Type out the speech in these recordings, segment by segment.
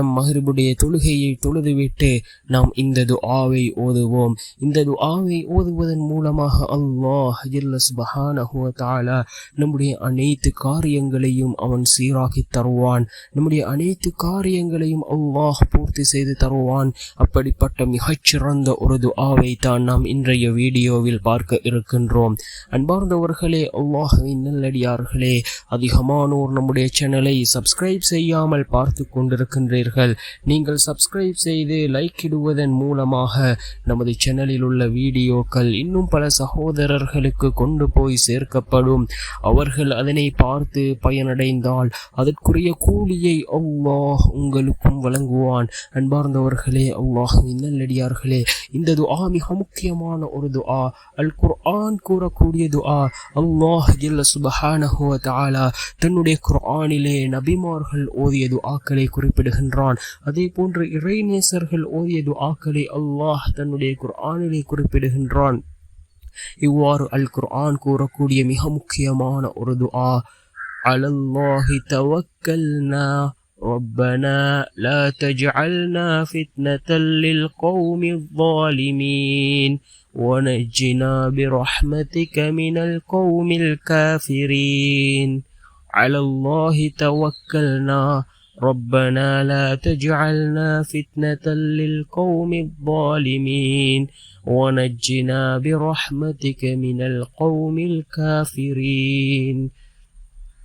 நம் மகரிபுடைய தொழுகையை தொழுதுவிட்டு நாம் இந்த துஆவை ஓதுவோம். இந்த துஆவை ஓதுவதன் மூலமாக அல்லாஹ் ஜல்ல சுப்ஹானஹு நம்முடைய அனைத்து காரியங்களையும் அவன் சீராகி தருவான். நம்முடைய அனைத்து காரியங்களையும் அல்லாஹ் பூர்த்தி செய்து தருவான். அப்படிப்பட்ட மிகச்சிறந்த ஒரு துஆவை தான் நாம் இன்றைய வீடியோவில் பார்க்க இருக்கின்றோம். அன்பார்ந்தவர்களே அல்லாஹ்வின் நல்லடியார்களே அதிகமானோர் நம்முடைய சேனலை சப்ஸ்கிரைப் செய்யாமல் பார்த்து கொண்டிருக்கின்றீர்கள். நீங்கள் சப்ஸ்கிரைப் செய்து லைக் இடுவதன் மூலமாக நமது சேனலில் உள்ள வீடியோக்கள் இன்னும் பல சகோதரர்களுக்கு கொண்டு போய் சேர்க்கப்படும். அவர்கள் அதனை பார்த்து பயனடைந்தால் அதற்குரிய கூலியை அல்லாஹ் உங்களுக்கும் வழங்குவான். அன்பார்ந்தவர்களே அல்லாஹ் நல்லடியார்களே இந்த துஆ மிக முக்கியமான ஒரு துஆ. அல் குர்ஆன் கூறக்கூடிய துஆ அல்லாஹ் ஜில்ல சுபஹானஹு தாலா தஆலா தன்னுடைய குர்ஆனிலே நபிமார்கள் ஓதிய துஆக்களை குறிப்பிடுகின்றான் அதே போன்று இறைநேசர்கள் ஓதிய துஆக்களை அல்லாஹ் தன்னுடைய குர்ஆனிலே குறிப்பிடுகின்றான் இவ்வாறு அல் குர்ஆன் கூறக்கூடிய மிக முக்கியமான ஒரு துஆ அலல்லாஹி தவக்கல்னா ربنا لا تجعلنا فتنة للقوم الظالمين ونجنا برحمتك من القوم الكافرين على الله توكلنا ربنا لا تجعلنا فتنة للقوم الظالمين ونجنا برحمتك من القوم الكافرين.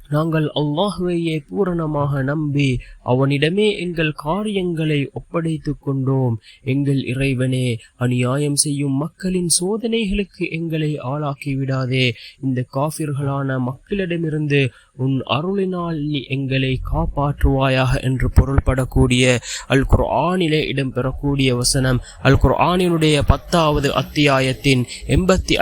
நாங்கள் அல்லாஹுவையே பூரணமாக நம்பி அவனிடமே எங்கள் காரியங்களை ஒப்படைத்துக் கொண்டோம். எங்கள் இறைவனே அநியாயம் செய்யும் மக்களின் சோதனைகளுக்கு எங்களை ஆளாக்கி விடாதே. இந்த காபிர்களான மக்களிடமிருந்து உன் அருளினால் நீ எங்களை காப்பாற்றுவாயாக என்று பொருள்படக்கூடிய அல் குர்ஆனிலே இடம்பெறக்கூடிய வசனம். அல் குர்ஆனினுடைய பத்தாவது அத்தியாயத்தின் எண்பத்தி